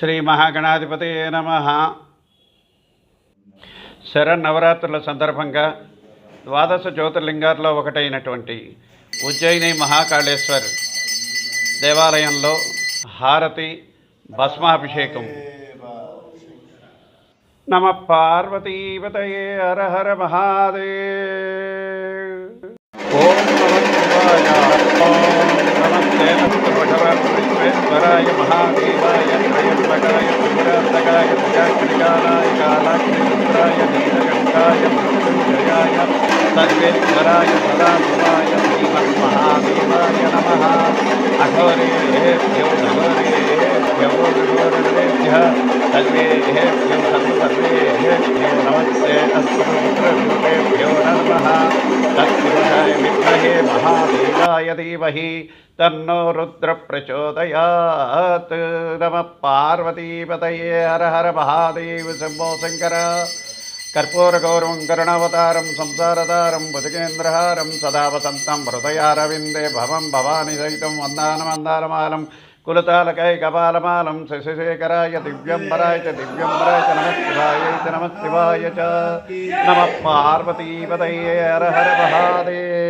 శ్రీ మహాగణాధిపతయే నమ. శరన్నవరాత్రుల సందర్భంగా ద్వాదశ జ్యోతిర్లింగాల్లో ఒకటైనటువంటి ఉజ్జయిని మహాకాళేశ్వర్ దేవాలయంలో హారతి భస్మాభిషేకం. నమ పార్వతీపతయే హర హర మహాదేవ్. ఓం నమ सर्वेश्वराय महादेवाय त्रयम्बकाय त्रिपुरान्तकाय प्रजाकटिकालाय कालाक्षेत्राय नीलकण्ठाय मृत्युञ्जयाय सर्वेश्वराय सदाशिवाय श्रीमन्महादेवाय नमः। अघोरेभ्यो नघोरेभ्यो घोरेभ्यः सर्वेभ्यो सर्वेभ्यो नमः। शिवाय धीमहि तन्नो रुद्रप्रचोदयात्। नमः पार्वतीपतये हर हर महादेव शम्भो शङ्कर कर्पूरगौरवं करुणावतारं, संसारतारं भुजगेन्द्रहारं सदा वसन्तं हृदयारविन्दे भवं भवानि सहितं वन्दानमन्दारमालं कुलतालकैकपालमालं शशिशेखराय दिव्यम्बराय च दिव्यम्बराय च नमस्शिवाय च नमस्शिवाय च। नमः पार्वतीपतये हर हर महादेव।